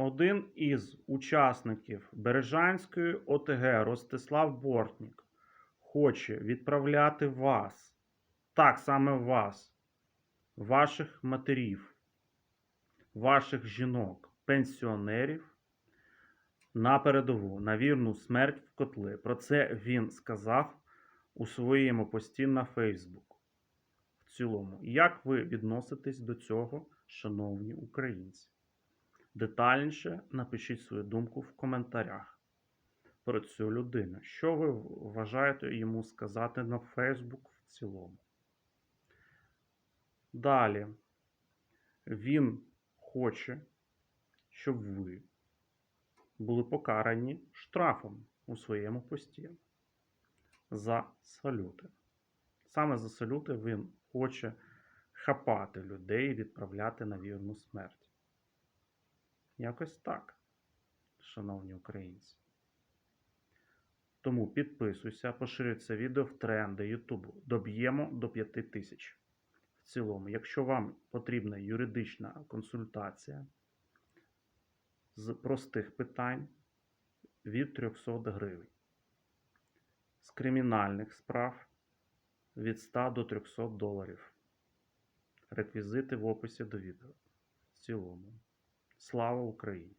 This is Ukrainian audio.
Один із учасників Бережанської ОТГ Ростислав Бортнік хоче відправляти вас, так саме вас, ваших матерів, ваших жінок, пенсіонерів на передову, на вірну смерть в котли. Про це він сказав у своєму пості на Фейсбук. В цілому, як ви відноситесь до цього, шановні українці? Детальніше напишіть свою думку в коментарях про цю людину. Що ви вважаєте йому сказати на Фейсбук в цілому? Далі він хоче, щоб ви були покарані штрафом у своєму пості за салюти. Саме за салюти він хоче хапати людей і відправляти на вірну смерть. Якось так, шановні українці. Тому підписуйся, поширюй це відео в тренди Ютубу. Доб'ємо до 5 тисяч. В цілому, якщо вам потрібна юридична консультація з простих питань від 300 гривень, з кримінальних справ від 100 до 300 доларів. Реквізити в описі до відео. В цілому. Слава Україні!